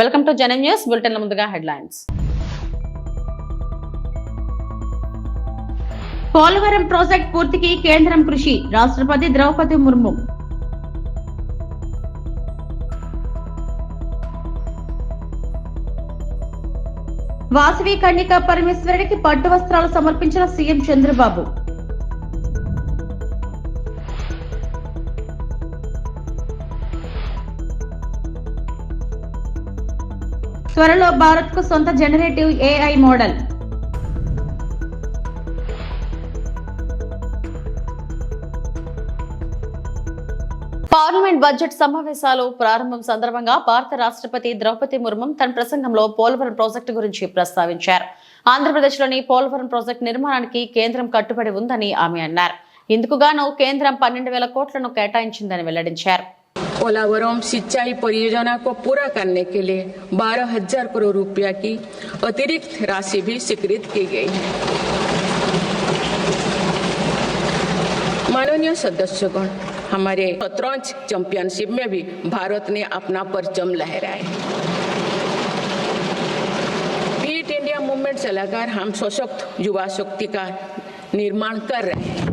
Welcome to Janam news బులెటిన్ల ముందుగా headlines. Polavaram project పూర్తికి కేంద్రం కృషి రాష్ట్రపతి ద్రౌపది ముర్ము. వాసవి కన్యక పరమేశ్వరుడికి పట్టు వస్త్రాలు సమర్పించిన సీఎం చంద్రబాబు. త్వరలో భారత్కు సొంత generative AI model. Parliament budget సమావేశాలు ప్రారంభం సందర్భంగా భారత రాష్ట్రపతి ద్రౌపది ముర్ము తన ప్రసంగంలో పోలవరం ప్రాజెక్టు గురించి ప్రస్తావించారు. ఆంధ్రప్రదేశ్లోని పోలవరం ప్రాజెక్టు నిర్మాణానికి కేంద్రం కట్టుబడి ఉందని ఆమె అన్నారు. ఇందుకుగాను కేంద్రం పన్నెండు వేల కోట్లను కేటాయించిందని వెల్లడించారు. पोलावरम सिंचाई परियोजना को पूरा करने के लिए बारह हज़ार करोड़ रुपया की अतिरिक्त राशि भी स्वीकृत की गई है। माननीय सदस्यगण, हमारे शतरंज चैंपियनशिप में भी भारत ने अपना परचम लहराया फीट इंडिया मूवमेंट चलाकर हम सशक्त युवा शक्ति का निर्माण कर रहे हैं।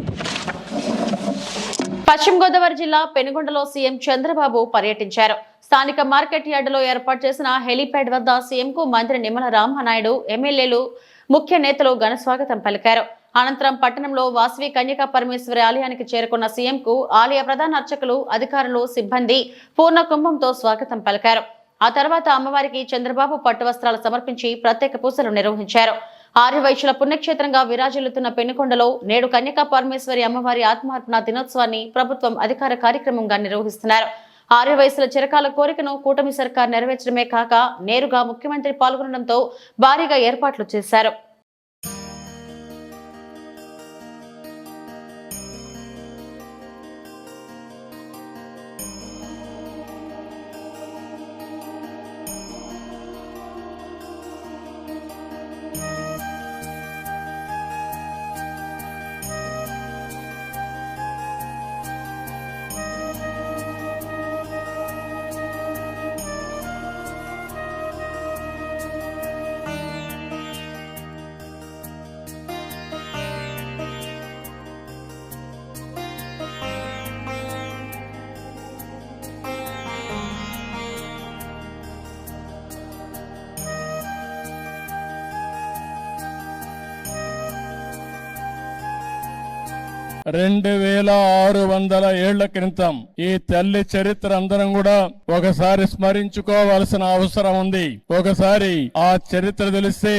పశ్చిమ గోదావరి జిల్లా పెనుగొండలో సీఎం చంద్రబాబు పర్యటించారు. స్థానిక మార్కెట్ యార్డులో ఏర్పాటు చేసిన హెలీప్యాడ్ వద్ద సీఎం కు మంత్రి నిమ్మల రామనాయుడు ఎమ్మెల్యేలు ముఖ్య నేతలు ఘన స్వాగతం పలికారు. అనంతరం పట్టణంలో వాసవి కన్యకా పరమేశ్వరి ఆలయానికి చేరుకున్న సీఎం కు ఆలయ ప్రధాన అర్చకులు అధికారులు సిబ్బంది పూర్ణ కుంభంతో స్వాగతం పలికారు. ఆ తర్వాత అమ్మవారికి చంద్రబాబు పట్టు వస్త్రాలు సమర్పించి ప్రత్యేక పూజలు నిర్వహించారు. ఆర్యవైశ్యుల పుణ్యక్షేత్రంగా విరాజిల్లుతున్న పెనుకొండలో నేడు కన్యకా పరమేశ్వరి అమ్మవారి ఆత్మార్పణ దినోత్సవాన్ని ప్రభుత్వం అధికార కార్యక్రమంగా నిర్వహిస్తున్నారు. ఆర్యవయసుల చిరకాల కోరికను కూటమి సర్కార్ నెరవేర్చడమే కాక నేరుగా ముఖ్యమంత్రి పాల్గొనడంతో భారీగా ఏర్పాట్లు చేశారు. రెండు వేల ఆరు వందల ఏళ్ళ క్రితం ఈ తల్లి చరిత్ర అందరం కూడా ఒకసారి స్మరించుకోవాల్సిన అవసరం ఉంది. ఒకసారి ఆ చరిత్ర తెలిస్తే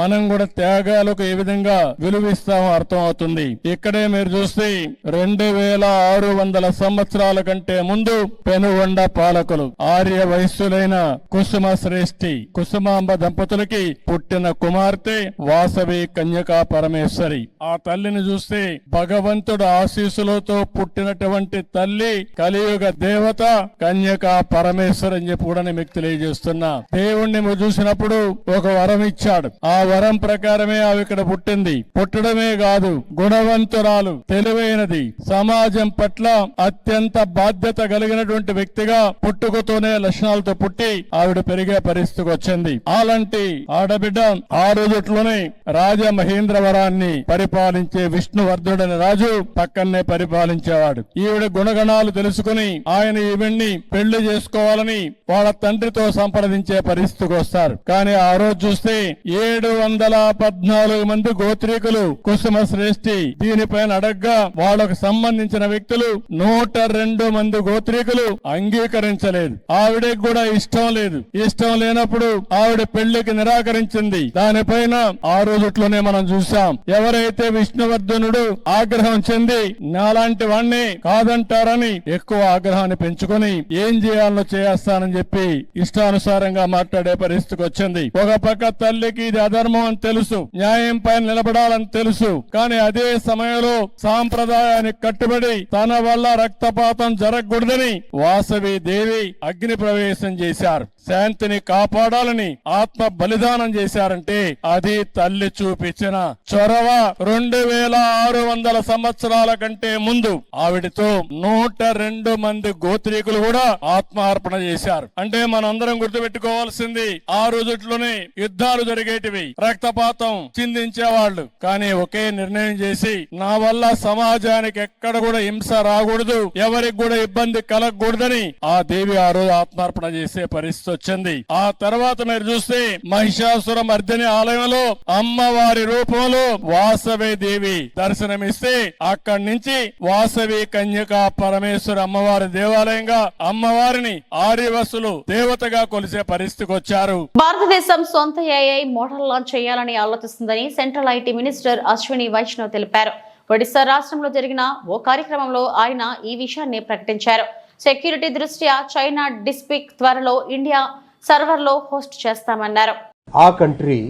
మనం కూడా త్యాగాలకు ఏ విధంగా విలువిస్తామో అర్థం అవుతుంది ఇక్కడే మీరు చూస్తే రెండు వేల ఆరు వందల సంవత్సరాల కంటే ముందు పెనుగొండ పాలకులు ఆర్య వయస్సులైన కుసుమ శ్రేష్ఠి కుసుమాంబ దంపతులకి పుట్టిన కుమార్తె వాసవి కన్యకా పరమేశ్వరి. ఆ తల్లిని చూస్తే భగవంతు భగవంతుడు ఆశీస్సులతో పుట్టినటువంటి తల్లి కలియుగ దేవత కన్యక పరమేశ్వరి అని చెప్పి కూడా నేను మీకు తెలియజేస్తున్నా. దేవుణ్ణి చూసినప్పుడు ఒక వరం ఇచ్చాడు. ఆ వరం ప్రకారమే ఆమె ఇక్కడ పుట్టింది. పుట్టడమే కాదు గుణవంతురాలు తెలివైనది. సమాజం పట్ల అత్యంత బాధ్యత కలిగినటువంటి వ్యక్తిగా పుట్టుకతోనే లక్షణాలతో పుట్టి ఆవిడ పెరిగే పరిస్థితికి వచ్చింది. అలాంటి ఆడబిడ్డ ఆ రోజుట్లోనే రాజమహేంద్రవరాన్ని పరిపాలించే విష్ణువర్ధుడని రాజు పక్కనే పరిపాలించేవాడు. ఈవిడ గుణగణాలు తెలుసుకుని ఆయన ఈవిడ్ని పెళ్ళి చేసుకోవాలని వాళ్ళ తండ్రితో సంప్రదించే పరిస్థితికి వస్తారు. కానీ ఆ రోజు చూస్తే ఏడు వందల పద్నాలుగు మంది గోత్రీకులు కుసుమ శ్రేష్ఠి దీనిపైన అడగ్గా వాళ్ళకు సంబంధించిన వ్యక్తులు నూట రెండు మంది గోత్రీకులు అంగీకరించలేదు. ఆవిడకి కూడా ఇష్టం లేదు. ఇష్టం లేనప్పుడు ఆవిడ పెళ్ళికి నిరాకరించింది. దానిపైన ఆ రోజుట్లోనే మనం చూసాం ఎవరైతే విష్ణువర్ధనుడు ఆగ్రహం చెంది నాలాంటి వాణ్ణి కాదంటారని ఎక్కువ ఆగ్రహాన్ని పెంచుకొని ఏం చేయాలో చేస్తానని చెప్పి ఇష్టానుసారంగా మాట్లాడే పరిస్థితికి వచ్చింది. ఒక పక్క తల్లికి ఇది అధర్మం అని తెలుసు న్యాయం పైన నిలబడాలని తెలుసు. కానీ అదే సమయంలో సాంప్రదాయానికి కట్టుబడి తన వల్ల రక్తపాతం జరగకూడదని వాసవి దేవి అగ్ని ప్రవేశం చేశారు. శాంతిని కాపాడాలని ఆత్మ బలిదానం చేశారంటే అది తల్లి చూపించిన చొరవ రెండు వేల ఆరు వందల సంవత్సరాల కంటే ముందు ఆవిడతో నూట రెండు మంది గోత్రీకులు కూడా ఆత్మార్పణ చేశారు. అంటే మనందరం గుర్తుపెట్టుకోవాల్సింది ఆ రోజుట్లోనే యుద్ధాలు జరిగేటివి. రక్తపాతం చిందించేవాళ్ళు. కానీ ఒకే నిర్ణయం చేసి నా వల్ల సమాజానికి ఎక్కడ కూడా హింస రాకూడదు ఎవరికి కూడా ఇబ్బంది కలగకూడదని ఆ దేవి ఆ రోజు ఆత్మార్పణ చేసే పరిస్థితి వచ్చింది. ఆ తర్వాత మీరు చూస్తే మహిషాసుర మర్దిని ఆలయంలో అమ్మవారి రూపంలో వాసవి దేవి దర్శనమిస్తే అక్కడి నుంచి వాసవి కన్యక పరమేశ్వర అమ్మవారి దేవాలయంగా అమ్మవారిని ఆర్యవసులు దేవతగా కొలిసే పరిస్థితికి వచ్చారు. భారతదేశం సొంత ఏఐ మోడల్ లాంచ్ చేయాలని ఆలోచిస్తుందని central IT minister Ashwini Vaishnaw తెలిపారు. ఒడిశా రాష్ట్రంలో జరిగిన ఓ కార్యక్రమంలో ఆయన ఈ విషయాన్ని ప్రకటించారు. సెక్యూరిటీ దృష్ట్యా చైనా డిస్పిక్ త్వరలో ఇండియా సర్వర్లో హోస్ట్ చేస్తామన్నారు our country,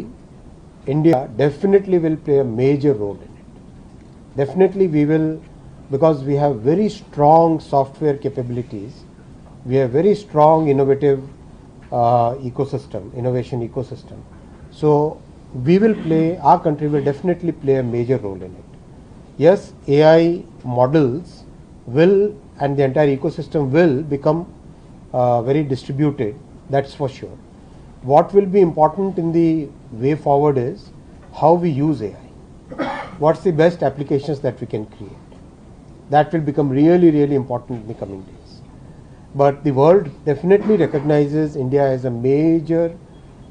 India, definitely will play a major role in it. Definitely, we will, because we have very strong software capabilities, we have very strong innovative uh, ecosystem, innovation ecosystem. So, we will play, our country will definitely play a major role in it. Yes, AI models will, and the entire ecosystem will become uh, very distributed, that's for sure what will be important in the way forward is how we use AI. What's the best applications that we can create? That will become really, really important in the coming days. But the world definitely recognizes India as a major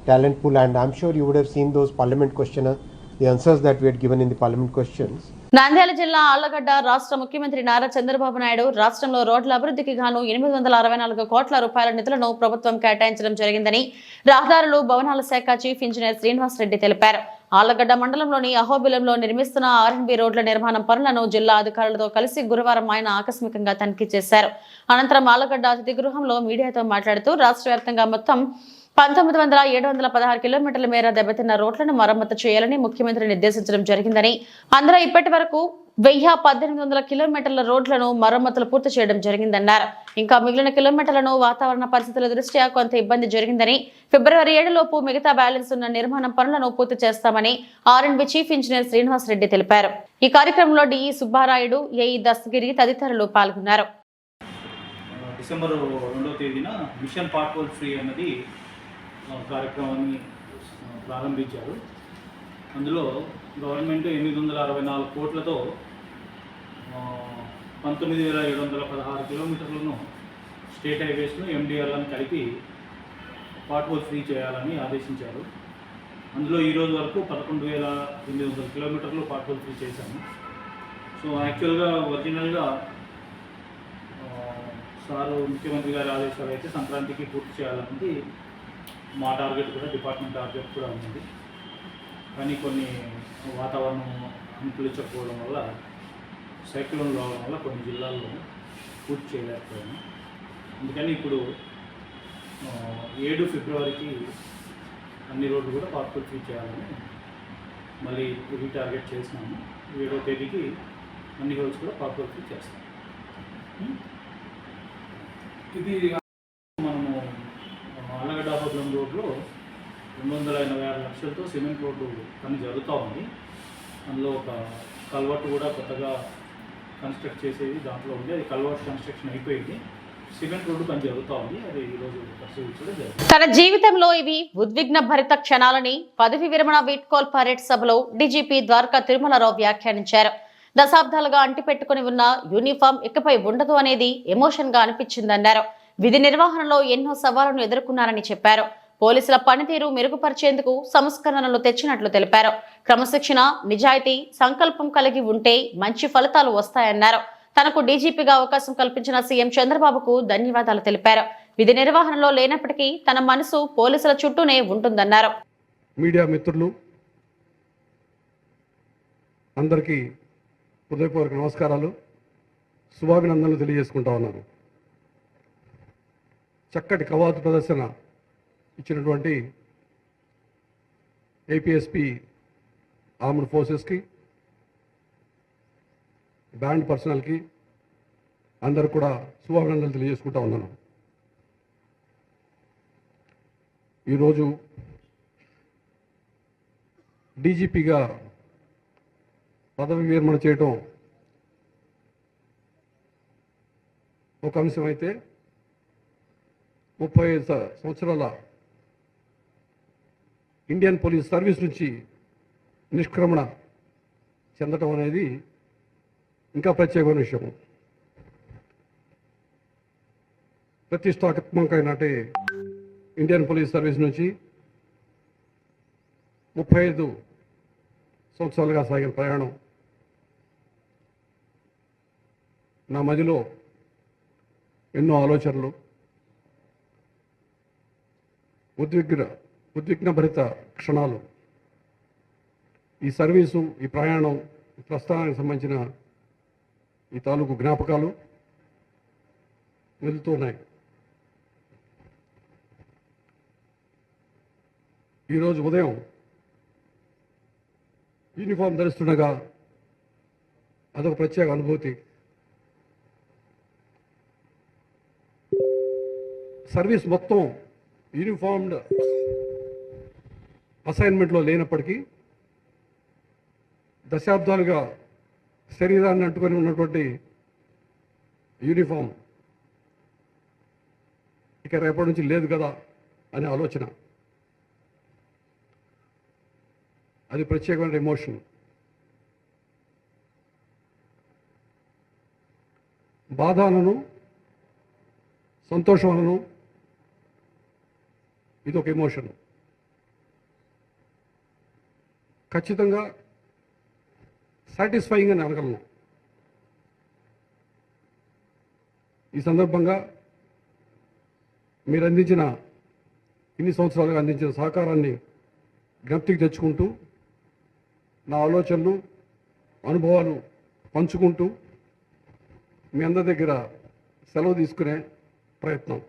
talent pool, and I'm sure you would have seen those parliament questionnaire, the answers that we had given in the parliament questions. Nandyal జిల్లా ఆళ్ళగడ్డ రాష్ట్ర ముఖ్యమంత్రి నారా చంద్రబాబు నాయుడు రాష్ట్రంలో రోడ్ల అభివృద్ధికి గాను ఎనిమిది వందల అరవై నాలుగు కోట్ల రూపాయల నిధులను ప్రభుత్వం కేటాయించడం జరిగిందని రహదారులు భవనాల శాఖ చీఫ్ ఇంజనీర్ శ్రీనివాస్ రెడ్డి తెలిపారు. ఆళ్ళగడ్డ మండలంలోని అహోబిలంలో నిర్మిస్తున్న ఆర్ఎన్బి రోడ్ల నిర్మాణం పనులను జిల్లా అధికారులతో కలిసి గురువారం ఆయన ఆకస్మికంగా తనిఖీ చేశారు. అనంతరం ఆళ్ళగడ్డ అతిథి గృహంలో మీడియాతో మాట్లాడుతూ రాష్ట్ర వ్యాప్తంగా మొత్తం పంతొమ్మిది వందల ఏడు వందల పదహారు కిలోమీటర్ల మేర దెబ్బతిన్న రోడ్లను మరమ్మతు చేయాలని ముఖ్యమంత్రి నిర్దేశించడం జరిగిందని అందులో ఇప్పటి వరకు వెయ్యి పద్దెనిమిది వందల కిలోమీటర్ల రోడ్లను మరమ్మతులు పూర్తి చేయడం జరిగిందన్నారు. ఇంకా మిగిలిన కిలోమీటర్లను వాతావరణ పరిస్థితుల దృష్ట్యా కొంత ఇబ్బంది జరిగిందని ఫిబ్రవరి ఏడులోపు మిగతా బ్యాలెన్స్ ఉన్న నిర్మాణం పనులను పూర్తి చేస్తామని ఆర్ఎండ్బి చీఫ్ ఇంజనీర్ శ్రీనివాస్ రెడ్డి తెలిపారు. ఈ కార్యక్రమంలో డిఈ సుబ్బారాయుడు ఏఈ దస్తగిరి తదితరులు పాల్గొన్నారు. డిసెంబర్ రెండవ తేదీన మిషన్ పార్ట్ ఫ్రీ అన్నది కార్యక్రమాన్ని ప్రారంభించారు. అందులో గవర్నమెంట్ ఎనిమిది వందల అరవై నాలుగు కోట్లతో పంతొమ్మిది వేల ఏడు వందల పదహారు కిలోమీటర్లను స్టేట్ హైవేస్ను ఎండిఆర్లను కలిపి పార్ట్వల్ ఫ్రీ చేయాలని ఆదేశించారు. అందులో ఈ రోజు వరకు పదకొండు వేల ఎనిమిది వందల కిలోమీటర్లు పార్ట్వల్ ఫ్రీ చేశాము. సో యాక్చువల్గా ఒరిజినల్గా సారు ముఖ్యమంత్రి గారి ఆదేశాలు అయితే సంక్రాంతికి పూర్తి చేయాలన్నది మా టార్గెట్ కూడా డిపార్ట్మెంట్ టార్గెట్ కూడా ఉంది. కానీ కొన్ని వాతావరణం అనుకూలించకపోవడం వల్ల సైక్లోన్ రావడం వల్ల కొన్ని జిల్లాల్లో పూర్తి చేయలేకపోయాము. అందుకని ఇప్పుడు ఏడు ఫిబ్రవరికి అన్ని రోడ్లు కూడా పార్పుల్ ఫ్రీ చేయాలని మళ్ళీ రీటార్గెట్ చేసినాము. ఏడో తేదీకి అన్ని రోడ్స్ కూడా పార్పుల్ ఫ్రీ చేస్తాం. ఇది ఆలగడ్డ హోటలం రోడ్లో రెండు వందల ఎనభై ఆరు లక్షలతో సిమెంట్ రోడ్డు పని జరుగుతూ ఉంది. అందులో ఒక కల్వర్ట్ కూడా కొత్తగా కన్స్ట్రక్ట్ చేసేది దాంట్లో ఉంది. అది కల్వర్ట్ కన్స్ట్రక్షన్ అయిపోయింది. సిమెంట్ రోడ్డు పని జరుగుతూ ఉంది. అది ఈరోజు తన జీవితంలో ఇవి ఉద్విగ్న భరిత క్షణాలని పదవి విరమణ వీట్కోల్ పరేడ్ సభలో డీజీపీ ద్వారకా తిరుమలరావు వ్యాఖ్యానించారు. దశాబ్దాలుగా అంటిపెట్టుకుని ఉన్న యూనిఫామ్ ఇకపై ఉండదు అనేది ఎమోషన్గా అనిపించిందన్నారు. విధి నిర్వహణలో ఎన్నో సవాళ్ళను ఎదుర్కొన్నారని చెప్పారు. పోలీసుల పనితీరు మెరుగుపరిచేందుకు సంస్కరణలు తెచ్చినట్లు తెలిపారు. క్రమశిక్షణ నిజాయితీ సంకల్పం కలిగి ఉంటే మంచి ఫలితాలు వస్తాయన్నారు. తనకు డీజీపీగా అవకాశం కల్పించిన సీఎం చంద్రబాబుకు ధన్యవాదాలు తెలిపారు. విధి నిర్వహణలో లేనప్పటికీ తన మనసు పోలీసుల చుట్టూనే ఉంటుందన్నారు. మీడియా మిత్రులు అందరికీ హృదయపూర్వక నమస్కారాలు. శుభాభినందనలు తెలియజేసుకుంటా ఉన్నారు చక్కటి కవాతు ప్రదర్శన ఇచ్చినటువంటి ఏపీఎస్పి ఆర్మ్డ్ ఫోర్సెస్కి బ్యాండ్ పర్సనల్కి అందరు కూడా శుభాభినందనలు తెలియజేసుకుంటా ఉన్నాను. ఈరోజు డీజీపీగా పదవి విరమణ చేయటం ఒక అంశం అయితే ముప్పై ఐదు సంవత్సరాల ఇండియన్ పోలీస్ సర్వీస్ నుంచి నిష్క్రమణ చెందటం అనేది ఇంకా ప్రత్యేకమైన విషయం ప్రతిష్టాత్మకమైనటి ఇండియన్ పోలీస్ సర్వీస్ నుంచి ముప్పై ఐదు సంవత్సరాలుగా సాగిన ప్రయాణం నా మదిలో ఎన్నో ఆలోచనలు ఉద్విగ్న ఉద్విగ్నభరిత క్షణాలు. ఈ సర్వీసు ఈ ప్రయాణం ఈ ప్రస్థానానికి సంబంధించిన ఈ తాలూకు జ్ఞాపకాలు వెళ్తున్నాయి ఈరోజు ఉదయం యూనిఫామ్ ధరిస్తుండగా అదొక ప్రత్యేక అనుభూతి. సర్వీస్ మొత్తం యూనిఫామ్డ్ అసైన్మెంట్లో లేనప్పటికీ దశాబ్దాలుగా శరీరాన్ని అంటుకొని ఉన్నటువంటి యూనిఫామ్ ఇక రేపటి నుంచి లేదు కదా అనే ఆలోచన. అది ప్రత్యేకమైన ఎమోషన్ బాధలను సంతోషాలను ఇది ఒక ఎమోషన్ ఖచ్చితంగా సాటిస్ఫైయింగ్ అని అనగలను ఈ సందర్భంగా మీరు అందించిన ఇన్ని సంవత్సరాలుగా అందించిన సహకారాన్ని జ్ఞప్తికి తెచ్చుకుంటూ నా ఆలోచనలు అనుభవాలు పంచుకుంటూ మీ అందరి దగ్గర సెలవు తీసుకునే ప్రయత్నం.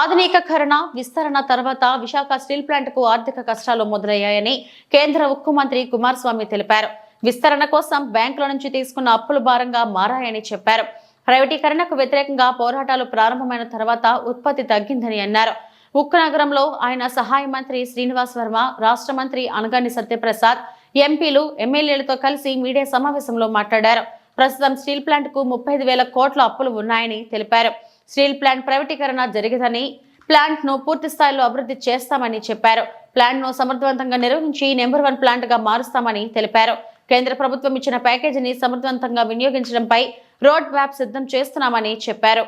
ఆధునికీకరణ విస్తరణ తర్వాత విశాఖ స్టీల్ ప్లాంట్కు ఆర్థిక కష్టాలు మొదలయ్యాయని కేంద్ర ఉక్కు మంత్రి కుమారస్వామి తెలిపారు. విస్తరణ కోసం బ్యాంకుల నుంచి తీసుకున్న అప్పులు భారంగా మారాయని చెప్పారు. ప్రైవేటీకరణకు వ్యతిరేకంగా పోరాటాలు ప్రారంభమైన తర్వాత ఉత్పత్తి తగ్గిందని అన్నారు. ఉక్కు నగరంలో ఆయన సహాయ మంత్రి శ్రీనివాస్ వర్మ రాష్ట్ర మంత్రి అనగాని సత్యప్రసాద్ ఎంపీలు ఎమ్మెల్యేలతో కలిసి మీడియా సమావేశంలో మాట్లాడారు. ప్రస్తుతం స్టీల్ ప్లాంట్కు ముప్పై వేల కోట్ల అప్పులు ఉన్నాయని తెలిపారు. స్టీల్ ప్లాంట్ ప్రైవేటీకరణ జరిగదని ప్లాంట్ను పూర్తి స్థాయిలో అభివృద్ధి చేస్తామని చెప్పారు. ప్లాంట్ను సమర్థవంతంగా నిర్వహించి నెంబర్ వన్ ప్లాంట్గా మారుస్తామని తెలిపారు. కేంద్ర ప్రభుత్వం ఇచ్చిన ప్యాకేజీని సమర్థవంతంగా వినియోగించడంపై రోడ్ మ్యాప్ సిద్ధం చేస్తున్నామని చెప్పారు.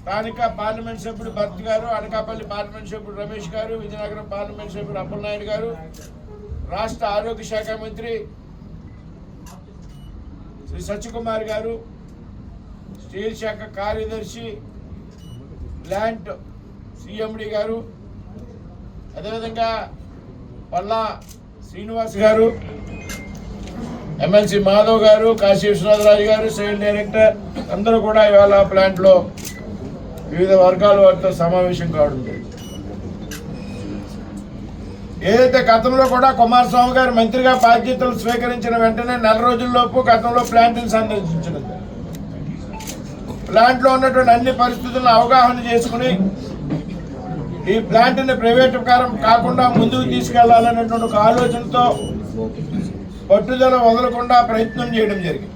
స్థానిక పార్లమెంట్ సభ్యుడు భరత్ గారు అనకాపల్లి పార్లమెంట్ సభ్యుడు రమేష్ గారు విజయనగరం పార్లమెంట్ సభ్యుడు అప్పలనాయుడు గారు రాష్ట్ర ఆరోగ్య శాఖ మంత్రి శ్రీ సత్యకుమార్ గారు స్టీల్ శాఖ కార్యదర్శి ప్లాంట్ సిఎండి గారు అదేవిధంగా పల్లా శ్రీనివాస్ గారు ఎమ్మెల్సీ మాధవ్ గారు కాశీ విశ్వనాథరాజు గారు సేల్ డైరెక్టర్ అందరూ కూడా ఇవాళ ప్లాంట్లో వివిధ వర్గాల వారితో సమావేశం కావడం ఏదైతే గతంలో కూడా కుమారస్వామి గారు మంత్రిగా బాధ్యతలు స్వీకరించిన వెంటనే నెల రోజుల్లోపు గతంలో ప్లాంట్ని సందర్శించిన ప్లాంట్లో ఉన్నటువంటి అన్ని పరిస్థితులను అవగాహన చేసుకుని ఈ ప్లాంట్ని ప్రైవేటీకరం కాకుండా ముందుకు తీసుకెళ్ళాలనేటువంటి ఒక ఆలోచనతో పట్టుదల వదలకుండా ప్రయత్నం చేయడం జరిగింది.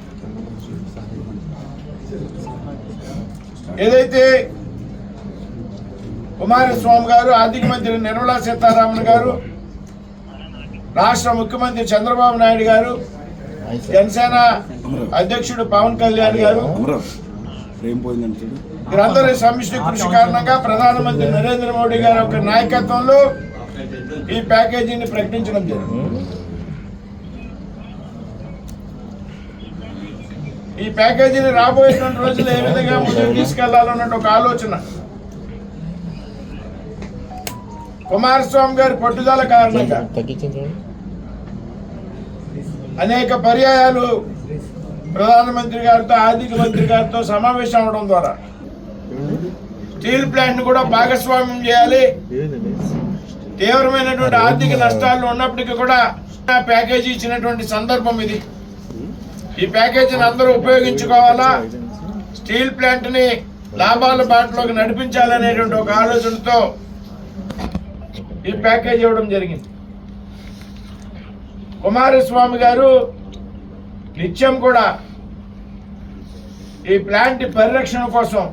ఏదైతే కుమారస్వామి గారు ఆర్థిక మంత్రి నిర్మలా సీతారామన్ గారు రాష్ట్ర ముఖ్యమంత్రి చంద్రబాబు నాయుడు గారు జనసేన అధ్యక్షుడు పవన్ కళ్యాణ్ గారు ఏం పోయిందంటే చూడు. వీరందరి సమిష్టి కృషి కారణంగా ప్రధానమంత్రి నరేంద్ర మోడీ గారి యొక్క నాయకత్వంలో ఈ ప్యాకేజీని ప్రకటించడం జరిగింది. ఈ ప్యాకేజీని రాబోయేటువంటి రోజులు ఏ విధంగా ముందుకు తీసుకెళ్ళాలన్న ఒక ఆలోచన. కుమారస్వామి గారి పట్టుదల కారణంగా అనేక పర్యాయాలు ప్రధానమంత్రి గారితో ఆర్థిక మంత్రి గారితో సమావేశం అవడం ద్వారా. స్టీల్ ప్లాంట్ కూడా భాగస్వామ్యం చేయాలి. తీవ్రమైనటువంటి ఆర్థిక నష్టాలు ఉన్నప్పటికీ కూడా ఆ ప్యాకేజీ ఇచ్చినటువంటి సందర్భం ఇది. ఈ ప్యాకేజీని అందరూ ఉపయోగించుకోవాలా? స్టీల్ ప్లాంట్ని లాభాల బాటలోకి నడిపించాలనేటువంటి ఒక ఆలోచనతో ఈ ప్యాకేజ్ ఇవ్వడం జరిగింది. కుమారస్వామి గారు నిత్యం కూడా ఈ ప్లాంట్ పరిరక్షణ కోసం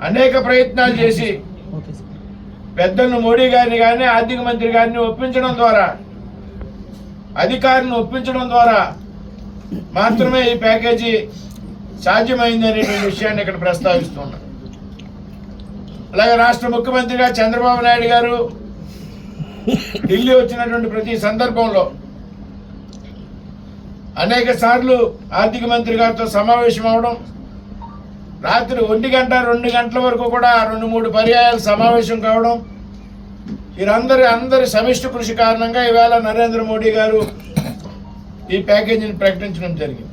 అనేక ప్రయత్నాలు చేసి పెద్దలను మోడీ గారిని కానీ ఆర్థిక మంత్రి గారిని ఒప్పించడం ద్వారా అధికారిని ఒప్పించడం ద్వారా మాత్రమే ఈ ప్యాకేజీ సాధ్యమైంది అనేటువంటి విషయాన్ని ఇక్కడ ప్రస్తావిస్తున్నా. అలాగే రాష్ట్ర ముఖ్యమంత్రిగా చంద్రబాబు నాయుడు గారు ఢిల్లీ వచ్చినటువంటి ప్రతి సందర్భంలో అనేక సార్లు ఆర్థిక మంత్రి గారితో సమావేశం అవడం రాత్రి ఒంటి గంట రెండు గంటల వరకు కూడా రెండు మూడు పర్యాయాలు సమావేశం కావడం వీరందరి అందరి సమిష్టి కృషి కారణంగా ఈవేళ నరేంద్ర మోడీ గారు ఈ ప్యాకేజీని ప్రకటించడం జరిగింది.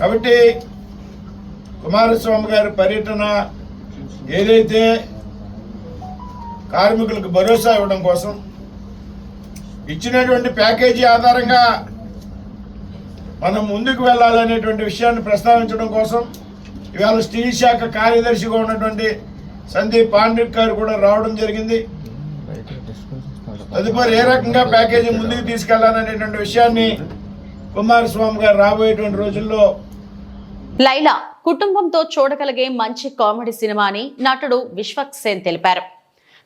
కాబట్టి కుమారస్వామి గారి పర్యటన ఏదైతే కార్మికులకు భరోసా ఇవ్వడం కోసం ఇచ్చినటువంటి ప్యాకేజీ ఆధారంగా మనం ముందుకు వెళ్ళాలనేటువంటి విషయాన్ని ప్రస్తావించడం కోసం ఇవాళ స్టీల్ శాఖ కార్యదర్శిగా ఉన్నటువంటి సందీప్ పాండిట్ గారు కూడా రావడం జరిగింది. తదుపరి ఏ రకంగా ప్యాకేజీ ముందుకు తీసుకెళ్ళాలనేటువంటి విషయాన్ని కుమారస్వామి గారు రాబోయేటువంటి రోజుల్లో లైలా కుటుంబంతో చూడగలిగే మంచి కామెడీ సినిమా అని నటుడు విశ్వక్ సేన్ తెలిపారు.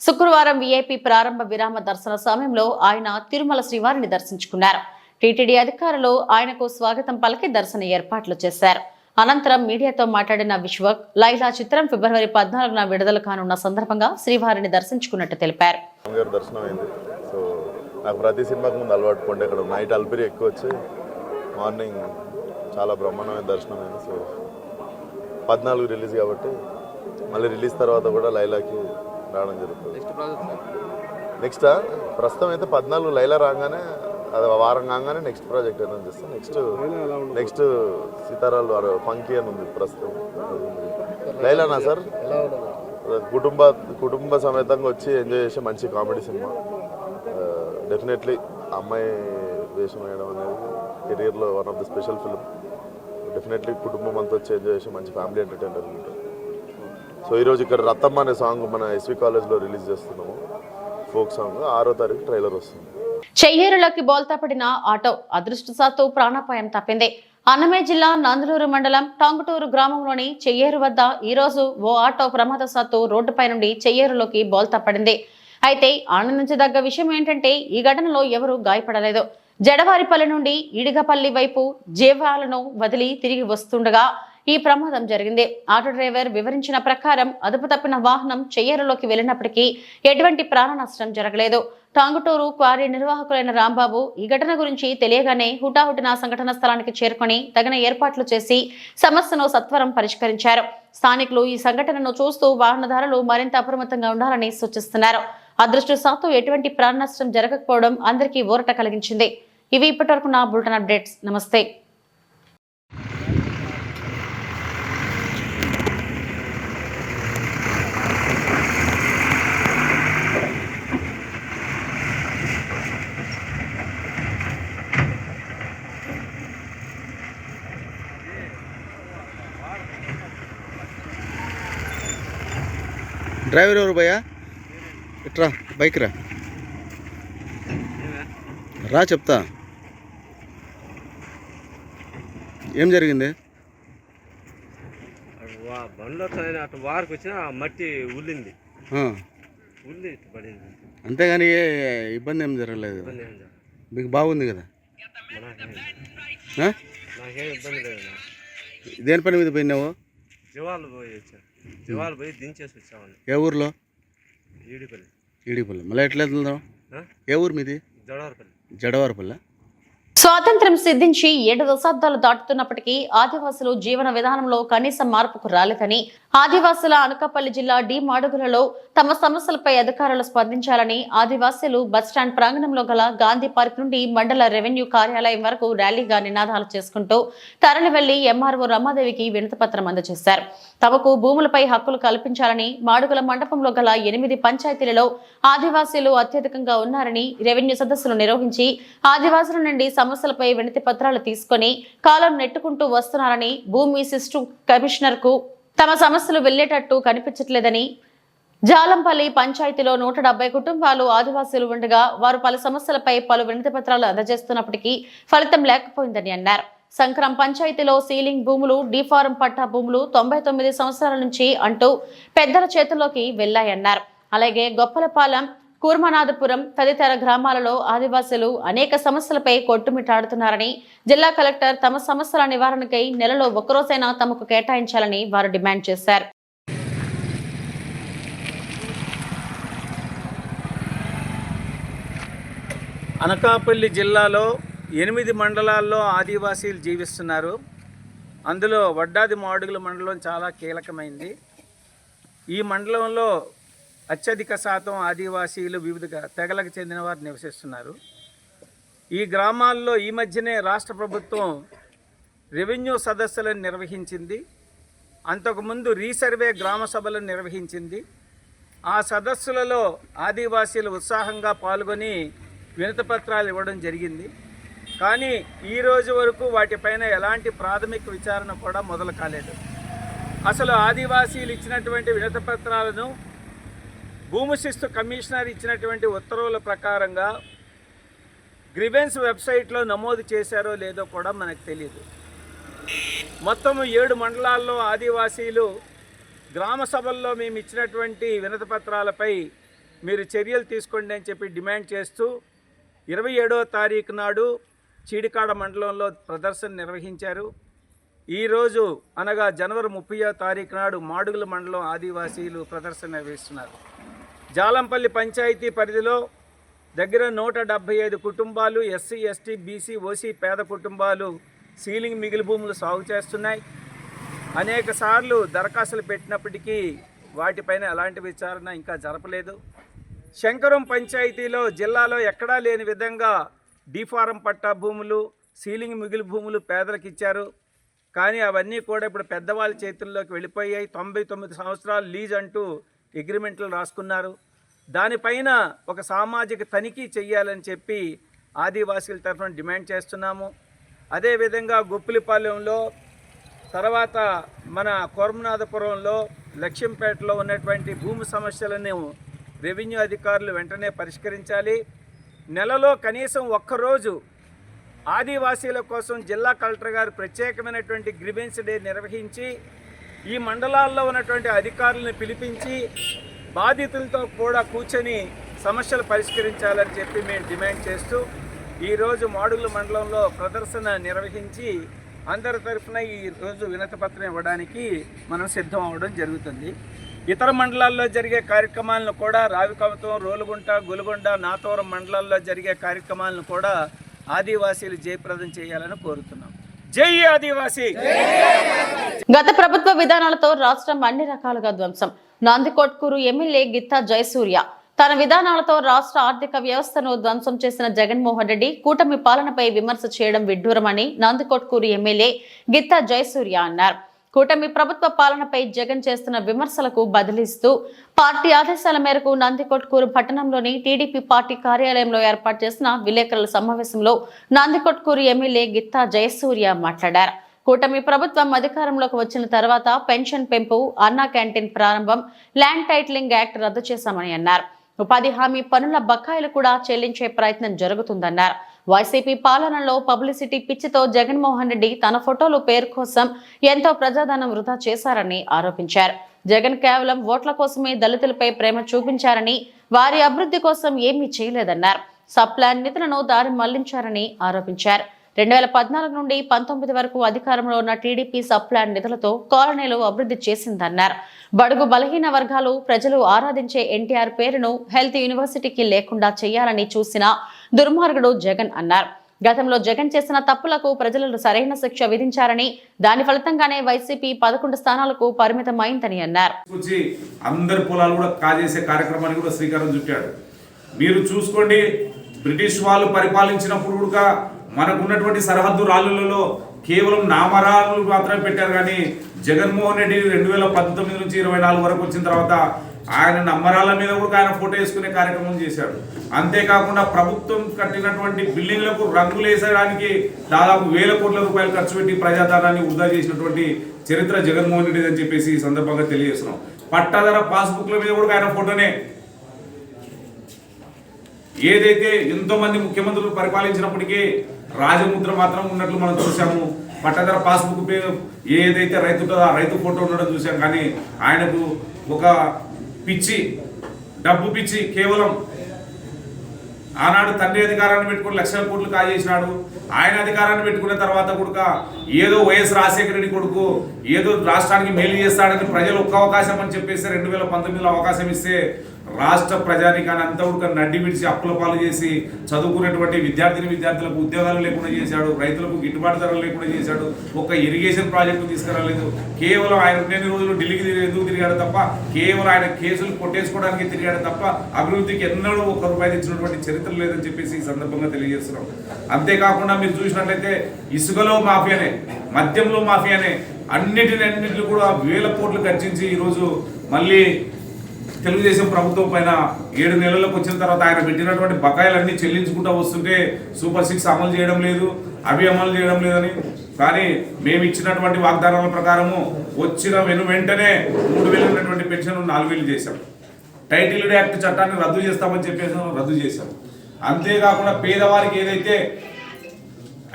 శుక్రవారం విఐపి ప్రారంభ విరామ దర్శన సమయంలో ఆయన తిరుమల శ్రీవారిని దర్శించుకున్నారు. టీటీడీ అధికారులు ఆయనకు స్వాగతం పలికి దర్శన ఏర్పాట్లు చేశారు. అనంతరం మీడియాతో మాట్లాడిన విశ్వక్ లైలా చిత్రం ఫిబ్రవరి పద్నాలుగున విడుదల కానున్న సందర్భంగా శ్రీవారిని దర్శించుకున్నట్టు తెలిపారు. రామ్ గారి దర్శనం అయింది సో నాకు ప్రతి సినిమాకి ముందు అలవాటు పండే ఇక్కడ నైట్ అల్పిరి ఎక్కువ వచ్చి మార్నింగ్ చాలా బ్రహ్మాండమైన దర్శనం అయింది సో పద్నాలుగు రిలీజ్ కాబట్టి మళ్ళీ రిలీజ్ తర్వాత కూడా లైలాకి రావడం జరుగుతుంది. నెక్స్ట్? ప్రస్తుతం అయితే పద్నాలుగు లైలా రాగానే అది వారం కాగానే నెక్స్ట్ ప్రాజెక్ట్ ఏదైనా చేస్తాం నెక్స్ట్ నెక్స్ట్ సీతారాలు ఫంకీ అని ఉంది ప్రస్తుతం. లైలానా సార్? కుటుంబ కుటుంబ సమేతంగా వచ్చి ఎంజాయ్ చేసే మంచి కామెడీ సినిమా డెఫినెట్లీ అమ్మాయి వేషం వేయడం అనేది కెరియర్లో one of the special film definitely కుటుంబం అంతా వచ్చి ఎంజాయ్ చేసే మంచి ఫ్యామిలీ ఎంటర్టైనర్ ఉంటుంది. సో ఈరోజు ఇక్కడ రత్తమ్మ అనే సాంగ్ మన ఎస్వి కాలేజ్లో రిలీజ్ చేస్తున్నాము. ఫోక్ సాంగ్ ఆరో తారీఖు ట్రైలర్ వస్తుంది. చెయ్యేరులోకి బోల్తా పడిన ఆటో అదృష్టశాత్తు ప్రాణాపాయం తప్పింది. అన్నమే జిల్లా నందులూరు మండలం టాంగుటూరు గ్రామంలోని చెయ్యేరు వద్ద ఈ రోజు ఓ ఆటో ప్రమాదశాత్తు రోడ్డుపై నుండి చెయ్యేరులోకి బోల్తా పడింది. అయితే ఆనందించదగ్గ విషయం ఏంటంటే ఈ ఘటనలో ఎవరూ గాయపడలేదు. జడవారిపల్లి నుండి ఇడిగపల్లి వైపు జీవాలను వదిలి తిరిగి వస్తుండగా ఈ ప్రమాదం జరిగింది. ఆటో డ్రైవర్ వివరించిన ప్రకారం అదుపు తప్పిన వాహనం చెయ్యేరులోకి వెళ్ళినప్పటికీ ఎటువంటి ప్రాణ నష్టం జరగలేదు. టాంగుటూరు క్వారీ నిర్వాహకులైన రాంబాబు ఈ ఘటన గురించి తెలియగానే హుటాహుటిన సంఘటన స్థలానికి చేరుకొని తగిన ఏర్పాట్లు చేసి సమస్యను సత్వరం పరిష్కరించారు. స్థానికులు ఈ సంఘటనను చూస్తూ వాహనదారులు మరింత అప్రమత్తంగా ఉండాలని సూచిస్తున్నారు. అదృష్టశాత్తు ఎటువంటి ప్రాణ నష్టం జరగకపోవడం అందరికీ ఊరట కలిగించింది. ఇవి ఇప్పటివరకు నా బులెటిన్ అప్డేట్స్. నమస్తే. డ్రైవర్ ఎవరు భయ్యా? ఇట్రా బైక్ రా. రా చెప్తా. ఏం జరిగింది? బండ్లో అటు వారికి వచ్చిన మట్టి ఉల్లింది. ఉల్లి పడింది. అంతేగాని ఏ ఇబ్బంది ఏం జరగలేదు. మీకు బాగుంది కదా? నాకేం ఇబ్బంది లేదు. దేని పని మీద పోయినావు? జీవాలు పోయి వచ్చాను పోయి దించేసి ఏ ఊర్లో? ఈడిపల్లి. ఈడిపల్లి. మళ్ళీ ఎట్లా వెళ్తున్నావు? ఆ? ఏ ఊరు మీది? జడవారపల్లి. జడవారపల్లి? స్వాతంత్ర్యం సిద్ధించి ఏడు దశాబ్దాలు దాటుతున్నప్పటికీ ఆదివాసులు జీవన విధానంలో కనీస మార్పుకు రాలేదని ఆదివాసుల అనకాపల్లి జిల్లా డి మాడుగులలో తమ సమస్యలపై అధికారులు స్పందించాలని ఆదివాసులు బస్టాండ్ ప్రాంగణంలో గల గాంధీ పార్క్ నుండి మండల రెవెన్యూ కార్యాలయం వరకు ర్యాలీగా నినాదాలు చేసుకుంటూ తరలి వెళ్ళి ఎంఆర్ఓ రమాదేవికి వినతిపత్రం అందజేశారు. తమకు భూములపై హక్కులు కల్పించాలని మాడుగుల మండపంలో గల ఎనిమిది పంచాయతీలలో ఆదివాసీలు అత్యధికంగా ఉన్నారని రెవెన్యూ సదస్సులు నిర్వహించి ఆదివాసుల నుండి సమస్యలపై వినతి పత్రాలు తీసుకొని కాలం నెట్టుకుంటూ వస్తున్నారని భూమి సిస్టు కమిషనర్కు తమ సమస్యలు వెళ్ళేటట్టు కనిపించట్లేదని జాలంపల్లి పంచాయతీలో నూట డెబ్బై కుటుంబాలు ఆదివాసీలు ఉండగా వారు పలు సమస్యలపై పలు వినతి పత్రాలు అందజేస్తున్నప్పటికీ ఫలితం లేకపోయిందని అన్నారు. సంక్రం పంచాయతీలో సీలింగ్ భూములు డీఫారం పట్టా భూములు తొంభై తొమ్మిది సంవత్సరాల నుంచి అంటూ పెద్దల చేతుల్లోకి వెళ్ళాయన్నారు అలాగే గొప్పలపాలెం కూర్మనాథపురం తదితర గ్రామాలలో ఆదివాసులు అనేక సమస్యలపై కొట్టుమిట్టాడుతున్నారని జిల్లా కలెక్టర్ తమ సమస్యల నివారణకై నెలలో ఒక్కరోజైనా తమకు కేటాయించాలని వారు డిమాండ్ చేశారు. అనకాపల్లి జిల్లాలో ఎనిమిది మండలాల్లో ఆదివాసీలు జీవిస్తున్నారు. అందులో వడ్డాది మాడుగుల మండలం చాలా కీలకమైంది. ఈ మండలంలో అత్యధిక శాతం ఆదివాసీలు వివిధ తెగలకు చెందిన వారు నివసిస్తున్నారు. ఈ గ్రామాల్లో ఈ మధ్యనే రాష్ట్ర ప్రభుత్వం రెవెన్యూ సదస్సులను నిర్వహించింది. అంతకుముందు రీసర్వే గ్రామ సభలను నిర్వహించింది. ఆ సదస్సులలో ఆదివాసీలు ఉత్సాహంగా పాల్గొని వినతిపత్రాలు ఇవ్వడం జరిగింది. కానీ ఈ రోజు వరకు వాటిపైన ఎలాంటి ప్రాథమిక విచారణ కూడా మొదలు కాలేదు. అసలు ఆదివాసీలు ఇచ్చినటువంటి వినతిపత్రాలను భూమి శిస్తు కమిషనర్ ఇచ్చినటువంటి ఉత్తర్వుల ప్రకారంగా గ్రివెన్స్ వెబ్సైట్లో నమోదు చేశారో లేదో కూడా మనకు తెలియదు మొత్తం ఏడు మండలాల్లో ఆదివాసీలు గ్రామ సభల్లో మేము ఇచ్చినటువంటి వినతపత్రాలపై మీరు చర్యలు తీసుకోండి అని చెప్పి డిమాండ్ చేస్తూ ఇరవై ఏడవ తారీఖు నాడు చీడికాడ మండలంలో ప్రదర్శన నిర్వహించారు. ఈరోజు అనగా జనవరి ముప్పయో తారీఖు నాడు మాడుగుల మండలం ఆదివాసీలు ప్రదర్శన నిర్వహిస్తున్నారు. జాలంపల్లి పంచాయతీ పరిధిలో దగ్గర నూట డెబ్భై ఐదు కుటుంబాలు ఎస్సీ ఎస్టీ బీసీ ఓసీ పేద కుటుంబాలు సీలింగ్ మిగిలి భూములు సాగు చేస్తున్నాయి. అనేక సార్లు దరఖాస్తులు పెట్టినప్పటికీ వాటిపైన ఎలాంటి విచారణ ఇంకా జరపలేదు. శంకరం పంచాయతీలో జిల్లాలో ఎక్కడా లేని విధంగా డీఫారం పట్టా భూములు సీలింగ్ మిగిలి భూములు పేదలకు ఇచ్చారు. కానీ అవన్నీ కూడా ఇప్పుడు పెద్దవాళ్ళ చేతుల్లోకి వెళ్ళిపోయాయి. తొంభై తొమ్మిది సంవత్సరాలు లీజ్ అంటూ అగ్రిమెంట్లు రాసుకున్నారు. దానిపైన ఒక సామాజిక తనిఖీ చేయాలని చెప్పి ఆదివాసీల తరఫున డిమాండ్ చేస్తున్నాము. అదేవిధంగా గొప్పిలిపాలెంలో తర్వాత మన కోరమనాథపురంలో లక్ష్యంపేటలో ఉన్నటువంటి భూమి సమస్యలను రెవెన్యూ అధికారులు వెంటనే పరిష్కరించాలి. నెలలో కనీసం ఒక్కరోజు ఆదివాసీల కోసం జిల్లా కలెక్టర్ గారు ప్రత్యేకమైనటువంటి గ్రివెన్స్ డే నిర్వహించి ఈ మండలాల్లో ఉన్నటువంటి అధికారులను పిలిపించి బాధితులతో కూడా కూర్చొని సమస్యలు పరిష్కరించాలని చెప్పి మేము డిమాండ్ చేస్తూ ఈరోజు మాడుగుల మండలంలో ప్రదర్శన నిర్వహించి అందరి తరఫున ఈరోజు వినతిపత్రం ఇవ్వడానికి మనం సిద్ధం అవ్వడం జరుగుతుంది. ఇతర మండలాల్లో జరిగే కార్యక్రమాలను కూడా రావికవతం రోలుగుంట గొలుగొండ నాతోరం మండలాల్లో జరిగే కార్యక్రమాలను కూడా ఆదివాసీలు జయప్రదం చేయాలని కోరుతున్నాం. జై ఆదివాసీ. గత ప్రభుత్వ విధానాలతో రాష్ట్రం అన్ని రకాలుగా ధ్వంసం. నందికొట్కూరు ఎమ్మెల్యే గిత్తా జయసూర్య తన విధానాలతో రాష్ట్ర ఆర్థిక వ్యవస్థను ధ్వంసం చేసిన జగన్మోహన్ రెడ్డి కూటమి పాలనపై విమర్శ చేయడం విడ్డూరమని నందికొట్కూరు ఎమ్మెల్యే గిత్తా జయసూర్య అన్నారు. కూటమి ప్రభుత్వ పాలనపై జగన్ చేస్తున్న విమర్శలకు బదిలిస్తూ పార్టీ ఆదేశాల మేరకు నందికొట్కూరు పట్టణంలోని టీడీపీ పార్టీ కార్యాలయంలో ఏర్పాటు చేసిన విలేకరుల సమావేశంలో నందికొట్కూరు ఎమ్మెల్యే గిత్తా జయసూర్య మాట్లాడారు. కూటమి ప్రభుత్వం అధికారంలోకి వచ్చిన తర్వాత పెన్షన్ పెంపు అన్నా క్యాంటీన్ ప్రారంభం ల్యాండ్ టైటిలింగ్ యాక్ట్ రద్దు చేశామని అన్నారు. ఉపాధి హామీ పనుల బకాయిలు కూడా చెల్లించే ప్రయత్నం జరుగుతుందన్నారు. వైసీపీ పాలనలో పబ్లిసిటీ పిచ్చితో జగన్మోహన్ రెడ్డి తన ఫోటోలు పేరు కోసం ఎంతో ప్రజాధనం వృధా చేశారని ఆరోపించారు. జగన్ కేవలం ఓట్ల కోసమే దళితులపై ప్రేమ చూపించారని వారి అభివృద్ధి కోసం ఏమీ చేయలేదన్నారు. సప్లాన్ నిధులను దారి మళ్ళించారని ఆరోపించారు. రెండు వేల పద్నాలుగు నుండి పంతొమ్మిది వరకు అధికారంలో ఉన్న టీడీపీ సప్లాన్ నిధులతో కాలనీలు అభివృద్ధి చేసిందన్నారు. బడుగు బలహీన వర్గాలు ప్రజలు ఆరాధించే ఎన్టీఆర్ పేరును హెల్త్ యూనివర్సిటీకి లేకుండా చేయాలని చూసిన దుర్మార్గుడు జగన్ అన్నారు. గతంలో జగన్ చేసిన తప్పులకు ప్రజలను సరైన శిక్ష విధించారని దాని ఫలితంగానే వైసీపీ పదకొండు స్థానాలకు పరిమితమైందని అన్నారు. అందరి పొలాలు కూడా కాజేసే కార్యక్రమానికి కూడా శ్రీకారం చుట్టాడు. మీరు చూసుకోండి బ్రిటిష్ వాళ్ళు పరిపాలించినప్పుడు కూడా మనకున్నటువంటి సరిహద్దు రాళ్ళలలో కేవలం నామరాలు మాత్రమే పెట్టారు కానీ జగన్మోహన్ రెడ్డి రెండు వేల పంతొమ్మిది నుంచి ఇరవై నాలుగు వరకు వచ్చిన తర్వాత ఆయన నమ్మరాల మీద కూడా ఆయన ఫోటో వేసుకునే కార్యక్రమం చేశాడు. అంతేకాకుండా ప్రభుత్వం కట్టినటువంటి బిల్డింగ్లకు రంగులు వేసడానికి దాదాపు వేల కోట్ల రూపాయలు ఖర్చు పెట్టి ప్రజాధనాన్ని వృధా చేసినటువంటి చరిత్ర జగన్మోహన్ రెడ్డి అని చెప్పేసి ఈ సందర్భంగా తెలియజేస్తున్నాం. పట్టాదార పాస్బుక్ల మీద కూడా ఆయన ఫోటోనే. ఏదైతే ఎంతో మంది ముఖ్యమంత్రులు పరిపాలించినప్పటికీ రాజముద్ర మాత్రం ఉన్నట్లు మనం చూసాము పట్టధర పాస్బుక్ ఏదైతే రైతు ఉంటుందో ఆ రైతు ఫోటో ఉండడం చూసాం కానీ ఆయనకు ఒక పిచ్చి డబ్బు పిచ్చి కేవలం ఆనాడు తండ్రి అధికారాన్ని పెట్టుకుని లక్షల కోట్లు కాజేసినాడు ఆయన అధికారాన్ని పెట్టుకున్న తర్వాత కొడుక ఏదో వైఎస్ రాజశేఖర రెడ్డి కొడుకు ఏదో రాష్ట్రానికి మేలు చేస్తాడని ప్రజలు ఒక్క అవకాశం అని చెప్పేసి రెండు వేల పంతొమ్మిదిలో అవకాశం ఇస్తే రాష్ట్ర ప్రజానికాన్ని అంతా కూడా నడ్డి విడిచి అప్పుల పాలు చేసి చదువుకున్నటువంటి విద్యార్థిని విద్యార్థులకు ఉద్యోగాలు లేకుండా చేశాడు రైతులకు గిట్టుబాటు ధరలు లేకుండా చేశాడు ఒక ఇరిగేషన్ ప్రాజెక్టు తీసుకురాలేదు. కేవలం ఆయన రెండు రోజులు ఢిల్లీకి ఎందుకు తిరిగాడు తప్ప కేవలం ఆయన కేసులు కొట్టేసుకోవడానికి తిరిగాడు తప్ప అభివృద్ధికి ఎన్నడూ ఒక రూపాయి తెచ్చినటువంటి చరిత్ర లేదని చెప్పేసి ఈ సందర్భంగా తెలియజేస్తున్నాం. అంతేకాకుండా మీరు చూసినట్లయితే ఇసుకలో మాఫియానే మద్యంలో మాఫియానే అన్నిటిని అన్నింటిని కూడా వేల కోట్లు ఖర్చించి ఈరోజు మళ్ళీ తెలుగుదేశం ప్రభుత్వం పైన ఏడు నెలలకు వచ్చిన తర్వాత ఆయన పెట్టినటువంటి బకాయిలన్నీ చెల్లించుకుంటూ వస్తుంటే సూపర్ సిక్స్ అమలు చేయడం లేదు అవి అమలు చేయడం లేదని. కానీ మేము ఇచ్చినటువంటి వాగ్దానాల ప్రకారము వచ్చిన వెను వెంటనే మూడు వేలు ఉన్నటువంటి పెన్షన్ నాలుగు వేలు చేశాం. టైటిల్ యాక్ట్ చట్టాన్ని రద్దు చేస్తామని చెప్పేసి రద్దు చేశాం. అంతేకాకుండా పేదవారికి ఏదైతే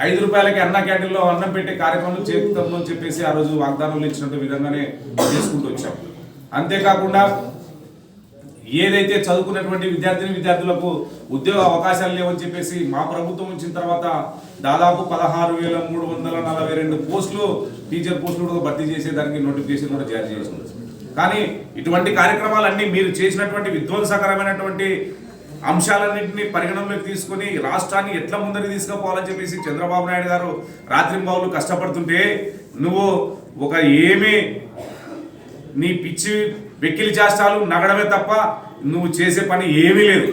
ఐదు రూపాయలకి అన్న క్యాంటీన్లో అన్నం పెట్టే కార్యక్రమం చేస్తామని చెప్పేసి ఆ రోజు వాగ్దానాలు ఇచ్చినట్టు విధంగానే చేసుకుంటూ వచ్చాం. అంతేకాకుండా ఏదైతే చదువుకున్నటువంటి విద్యార్థిని విద్యార్థులకు ఉద్యోగ అవకాశాలు లేవని చెప్పేసి మా ప్రభుత్వం వచ్చిన తర్వాత దాదాపు పదహారు వేల మూడు వందల నలభై రెండు పోస్టులు టీచర్ పోస్టులు కూడా భర్తీ చేసేదానికి నోటిఫికేషన్ కూడా జారీ చేసింది కానీ ఇటువంటి కార్యక్రమాలన్నీ మీరు చేసినటువంటి విధ్వంసకరమైనటువంటి అంశాలన్నింటినీ పరిగణనలోకి తీసుకొని రాష్ట్రాన్ని ఎట్లా ముందరికి తీసుకుపోవాలని చెప్పేసి చంద్రబాబు నాయుడు గారు రాత్రింబావులు కష్టపడుతుంటే నువ్వు ఒక ఏమీ నీ పిచ్చి వెక్కిలి చేష్టాలు నగడమే తప్ప నువ్వు చేసే పని ఏమీ లేదు.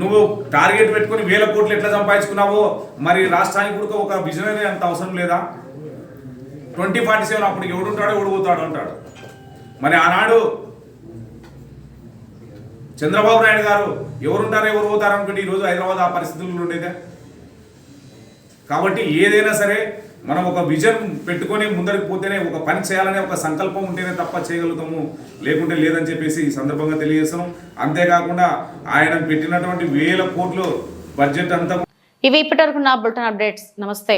నువ్వు టార్గెట్ పెట్టుకొని వేల కోట్లు ఎట్లా సంపాదించుకున్నావో మరి రాష్ట్రానికి కూడా ఒక విజనరీ అంత అవసరం లేదా? ట్వంటీ ఫార్టీ సెవెన్ అప్పుడు ఎవడుంటాడో ఎవడు అంటాడు. మరి ఆనాడు చంద్రబాబు నాయుడు గారు ఎవరుంటారో ఎవరు పోతారు అనుకుంటే ఈరోజు హైదరాబాద్ ఆ పరిస్థితుల్లో ఉండేదే. కాబట్టి ఏదైనా సరే మనం ఒక విజన్ పెట్టుకొని ముందరికి పోతేనే ఒక పని చేయాలనే ఒక సంకల్పం ఉంటేనే తప్ప చేయగలుగుతాము లేకుంటే లేదని చెప్పేసి ఈ సందర్భంగా తెలియజేస్తాం అంతేకాకుండా ఆయన పెట్టినటువంటి వేల కోట్లు బడ్జెట్ అంతా ఇవి ఇప్పటివరకు నా బులెటిన్ అప్డేట్స్. నమస్తే.